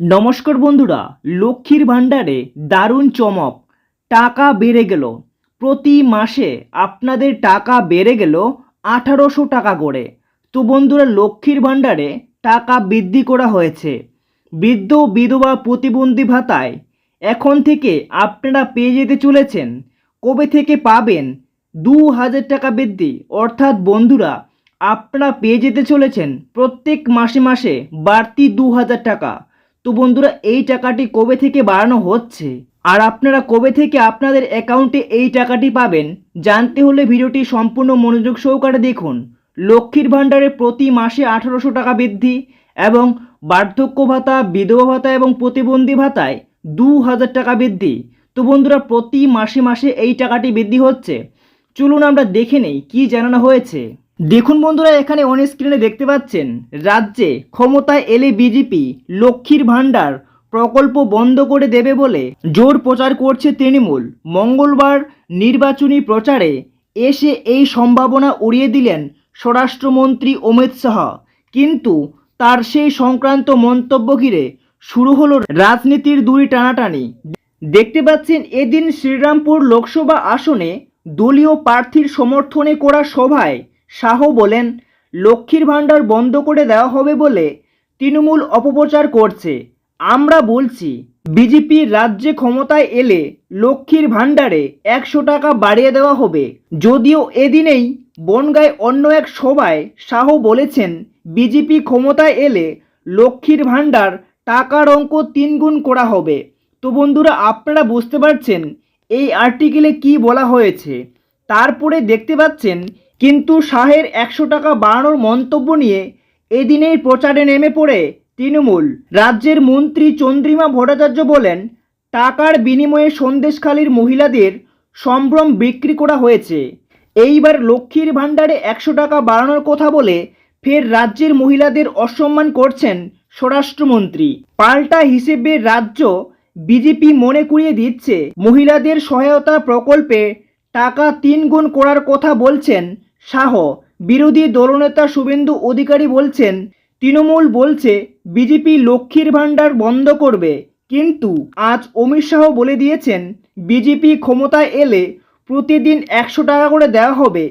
নমস্কার বন্ধুরা, লক্ষ্মীর ভাণ্ডারে দারুণ চমক। টাকা বেড়ে গেল। প্রতি মাসে আপনাদের টাকা বেড়ে গেল আঠারোশো টাকা করে। তো বন্ধুরা, লক্ষ্মীর ভাণ্ডারে টাকা বৃদ্ধি করা হয়েছে। বৃদ্ধ, বিধবা প্রতিবন্ধী ভাতায় এখন থেকে আপনারা পেয়ে যেতে চলেছেন। কবে থেকে পাবেন? দু হাজার টাকা বৃদ্ধি। অর্থাৎ বন্ধুরা, আপনারা পেয়ে যেতে চলেছেন প্রত্যেক মাসে মাসে বাড়তি দু হাজার টাকা। তো বন্ধুরা, এই টাকাটি কবে থেকে বাড়ানো হচ্ছে? আর আপনারা কবে থেকে আপনাদের অ্যাকাউন্টে এই টাকাটি পাবেন? জানতে হলে ভিডিওটি সম্পূর্ণ মনোযোগ সহকারে দেখুন। লক্ষ্মীর ভাণ্ডারে প্রতি মাসে আঠারোশো টাকা বৃদ্ধি এবং বার্ধক্য ভাতা, বিধবা ভাতা এবং প্রতিবন্ধী ভাতায় দু হাজার টাকা বৃদ্ধি। তো বন্ধুরা, প্রতি মাসে মাসে এই টাকাটি বৃদ্ধি হচ্ছে। চলুন আমরা দেখে নেই কী জানানো হয়েছে। দেখুন বন্ধুরা, এখানে অন স্ক্রিনে দেখতে পাচ্ছেন, রাজ্যে ক্ষমতায় এলে বিজেপি লক্ষ্মীর ভাণ্ডার, প্রকল্প বন্ধ করে দেবে বলে জোর প্রচার করছে তৃণমূল। মঙ্গলবার নির্বাচনী প্রচারে এসে এই সম্ভাবনা উড়িয়ে দিলেন স্বরাষ্ট্রমন্ত্রী অমিত শাহ। কিন্তু তার সেই সংক্রান্ত মন্তব্য ঘিরে শুরু হলো রাজনীতির দুই টানাটানি। দেখতে পাচ্ছেন, এদিন শ্রীরামপুর লোকসভা আসনে দলীয় প্রার্থীর সমর্থনে করা সভায় শাহ বলেন, লক্ষ্মীর ভাণ্ডার বন্ধ করে দেওয়া হবে বলে তৃণমূল অপপ্রচার করছে। আমরা বলছি বিজেপি রাজ্যে ক্ষমতায় এলে লক্ষ্মীর ভাণ্ডারে একশো টাকা বাড়িয়ে দেওয়া হবে। যদিও এদিনেই বনগায় অন্য এক সভায় শাহ বলেছেন, বিজেপি ক্ষমতায় এলে লক্ষ্মীর ভাণ্ডার টাকার অঙ্ক তিনগুণ করা হবে। তো বন্ধুরা, আপনারা বুঝতে পারছেন এই আর্টিকেলে কি বলা হয়েছে। তারপরে দেখতে পাচ্ছেন কিন্তু শাহের একশো টাকা বাড়ানোর মন্তব্য নিয়ে এদিনেই প্রচারে নেমে পড়ে তৃণমূল। রাজ্যের মন্ত্রী চন্দ্রিমা ভট্টাচার্য বলেন, টাকার বিনিময়ে সন্দেশখালীর মহিলাদের সম্ভ্রম বিক্রি করা হয়েছে। এইবার লক্ষ্মীর ভাণ্ডারে একশো টাকা বাড়ানোর কথা বলে ফের রাজ্যের মহিলাদের অসম্মান করছেন স্বরাষ্ট্রমন্ত্রী। পাল্টা হিসেবে রাজ্য বিজেপি মনে করিয়ে দিচ্ছে, মহিলাদের সহায়তা প্রকল্পে টাকা তিন গুণ করার কথা বলছেন শাহ, বিরোধী দলনেতা শুভেন্দু অধিকারী বলছেন, তৃণমূল বলছে বিজেপি লক্ষ্মীর ভাণ্ডার বন্ধ করবে। কিন্তু আজ অমিত শাহ বলে দিয়েছেন, বিজেপি ক্ষমতায় এলে প্রতিদিন একশো টাকা করে দেওয়া হবে।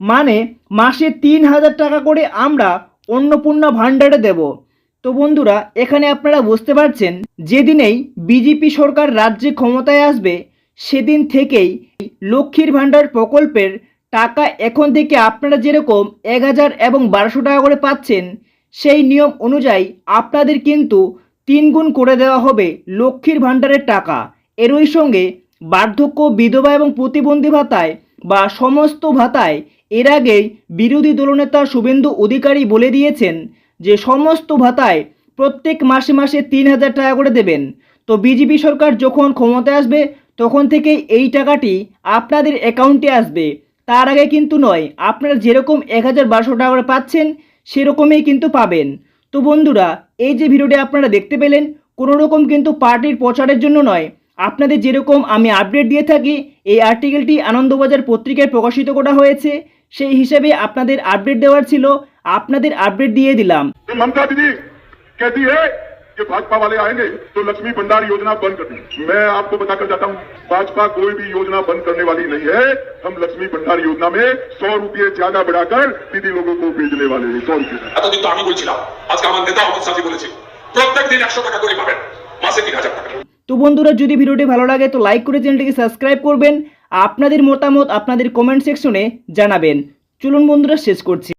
মানে মাসে তিন হাজার টাকা করে আমরা অন্নপূর্ণা ভাণ্ডারে দেব। তো বন্ধুরা, এখানে আপনারা বুঝতে পারছেন, যেদিনেই বিজেপি সরকার রাজ্যে ক্ষমতায় আসবে, সেদিন থেকেই লক্ষ্মীর ভাণ্ডার প্রকল্পের টাকা এখন থেকে আপনারা যেরকম এক হাজার এবং বারোশো টাকা করে পাচ্ছেন, সেই নিয়ম অনুযায়ী আপনাদের কিন্তু তিন গুণ করে দেওয়া হবে লক্ষ্মীর ভাণ্ডারের টাকা। এরই সঙ্গে বার্ধক্য, বিধবা এবং প্রতিবন্ধী ভাতায় বা সমস্ত ভাতায় এর আগেই বিরোধী দলনেতা শুভেন্দু অধিকারী বলে দিয়েছেন যে সমস্ত ভাতায় প্রত্যেক মাসে মাসে তিন হাজার টাকা করে দেবেন। তো বিজেপি সরকার যখন ক্ষমতায় আসবে, তখন থেকেই এই টাকাটি আপনাদের অ্যাকাউন্টে আসবে। তার আগে কিন্তু নয়, আপনারা যেরকম এক হাজার বারোশো টাকা করে পাচ্ছেন, সেরকমই কিন্তু পাবেন। তো বন্ধুরা, এই যে ভিডিওটি আপনারা দেখতে পেলেন কোনো রকম কিন্তু পার্টির প্রচারের জন্য নয়। আপনাদের যেরকম আমি আপডেট দিয়ে থাকি, এই আর্টিকেলটি আনন্দবাজার পত্রিকায় প্রকাশিত করা হয়েছে, সেই হিসেবে আপনাদের আপডেট দেওয়ার ছিল, আপনাদের আপডেট দিয়ে দিলাম। মমতা দিদি? कि भाजपा वाले आएंगे तो लक्ष्मी भंडार योजना बंद कर देंगे मैं आपको बताकर जाता हूँ भाजपा कोई भी योजना बंद करने वाली नहीं है हम लक्ष्मी भंडार योजना में सौ रुपये ज्यादा बढ़ाकर दीदी लोगों को भेजने वाले हैं सौ रुपये এতদিন তো আমি বলছিলাম আজকে আমার নেতা অমিত শাহজি বলেছে প্রত্যেক দিন একশো টাকা করে পাবেন মাসে তিন হাজার টাকা তো বন্ধুরা যদি ভিডিওটি ভালো লাগে তো লাইক করে চ্যানেলটিকে সাবস্ক্রাইব করবেন আপনাদের মতামত আপনাদের কমেন্ট সেকশনে জানাবেন চলুন বন্ধুরা শেষ করছি